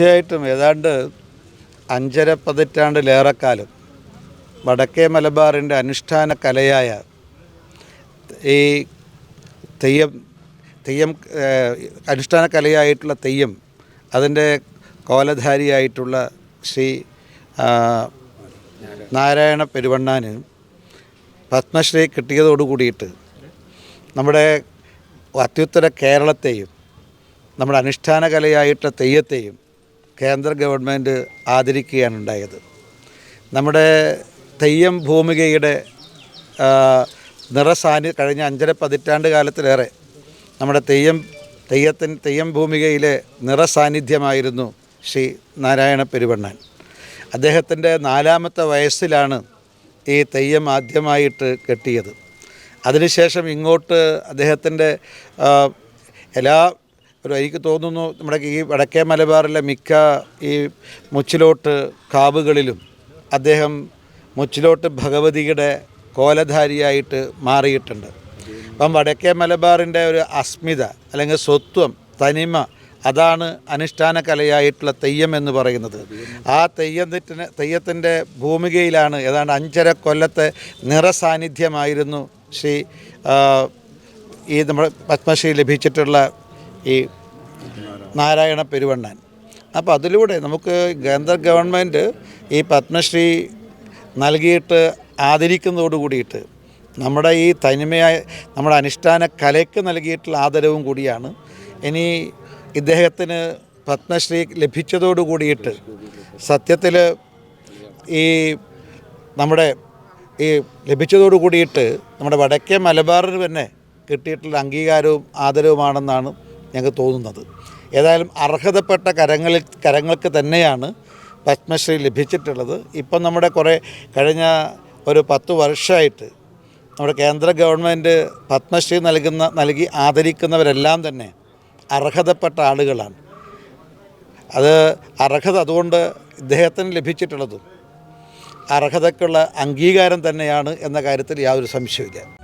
തീർച്ചയായിട്ടും. ഏതാണ്ട് അഞ്ചര പതിറ്റാണ്ടിലേറെക്കാലം വടക്കേ മലബാറിന്റെ അനുഷ്ഠാന കലയായ ഈ തെയ്യം തെയ്യം അനുഷ്ഠാന കലയായിട്ടുള്ള തെയ്യം അതിന്റെ കോലധാരിയായിട്ടുള്ള ശ്രീ നാരായണ പെരുവണ്ണാന് പത്മശ്രീ കിട്ടിയതോടു കൂടിയിട്ട് നമ്മുടെ അത്യുത്തര കേരളത്തെയും നമ്മുടെ അനുഷ്ഠാന കലയായിട്ടുള്ള തെയ്യത്തെയും കേന്ദ്ര ഗവൺമെന്റ് ആദരിക്കുകയാണ് ഉണ്ടായത്. നമ്മുടെ തെയ്യം ഭൂമികയുടെ നിറസാന്നി കഴിഞ്ഞ അഞ്ചര പതിറ്റാണ്ട് കാലത്തിലേറെ നമ്മുടെ തെയ്യം തെയ്യത്തിൻ തെയ്യം ഭൂമികയിലെ നിറസാന്നിധ്യമായിരുന്നു ശ്രീ നാരായണ പെരുവണ്ണൻ. അദ്ദേഹത്തിന്റെ നാലാമത്തെ വയസ്സിലാണ് ഈ തെയ്യം ആദ്യമായിട്ട് കെട്ടിയത്. അതിനുശേഷം ഇങ്ങോട്ട് അദ്ദേഹത്തിന്റെ എല്ലാ ഒരു എനിക്ക് തോന്നുന്നു നമ്മുടെ ഈ വടക്കേ മലബാറിലെ മിക്ക ഈ മുച്ചിലോട്ട് കാവുകളിലും അദ്ദേഹം മുച്ചിലോട്ട് ഭഗവതിയുടെ കോലധാരിയായിട്ട് മാറിയിട്ടുണ്ട്. അപ്പം വടക്കേ മലബാറിന്റെ ഒരു അസ്മിത അല്ലെങ്കിൽ സ്വത്വം തനിമ അതാണ് അനുഷ്ഠാന കലയായിട്ടുള്ള തെയ്യം എന്ന് പറയുന്നത്. ആ തെയ്യത്തിന് തെയ്യത്തിന്റെ ഭൂമികയിലാണ് ഏതാണ്ട് അഞ്ചര കൊല്ലത്തെ നിറസാന്നിധ്യമായിരുന്നു ശ്രീ ഈ നമ്മുടെ പത്മശ്രീ ലഭിച്ചിട്ടുള്ള ഈ നാരായണ പെരുവണ്ണൻ. അപ്പോൾ അതിലൂടെ നമുക്ക് കേന്ദ്ര ഗവൺമെന്റ് ഈ പത്മശ്രീ നൽകിയിട്ട് ആദരിക്കുന്നതോട് കൂടിയിട്ട് നമ്മുടെ ഈ തനിമയായ നമ്മുടെ അനുഷ്ഠാന കലയ്ക്ക് നൽകിയിട്ടുള്ള ആദരവും കൂടിയാണ്. ഇനി ഇദ്ദേഹത്തിന് പത്മശ്രീ ലഭിച്ചതോട് കൂടിയിട്ട് സത്യത്തിൽ ഈ നമ്മുടെ ഈ ലഭിച്ചതോട് കൂടിയിട്ട് നമ്മുടെ വടക്കേ മലബാറിന് തന്നെ കിട്ടിയിട്ടുള്ള അംഗീകാരവും ആദരവുമാണെന്നാണ് ഞങ്ങൾക്ക് തോന്നുന്നത്. ഏതായാലും അർഹതപ്പെട്ട കരങ്ങളിൽ കരങ്ങൾക്ക് തന്നെയാണ് പത്മശ്രീ ലഭിച്ചിട്ടുള്ളത്. ഇപ്പം നമ്മുടെ കുറേ കഴിഞ്ഞ ഒരു പത്ത് വർഷമായിട്ട് നമ്മുടെ കേന്ദ്ര ഗവൺമെന്റ് പത്മശ്രീ നൽകുന്ന നൽകി ആദരിക്കുന്നവരെല്ലാം തന്നെ അർഹതപ്പെട്ട ആളുകളാണ്. അത് അർഹത അതുകൊണ്ട് ഇദ്ദേഹത്തിന് ലഭിച്ചിട്ടുള്ളതും അർഹതക്കുള്ള അംഗീകാരം തന്നെയാണ് എന്ന കാര്യത്തിൽ യാതൊരു സംശയമില്ല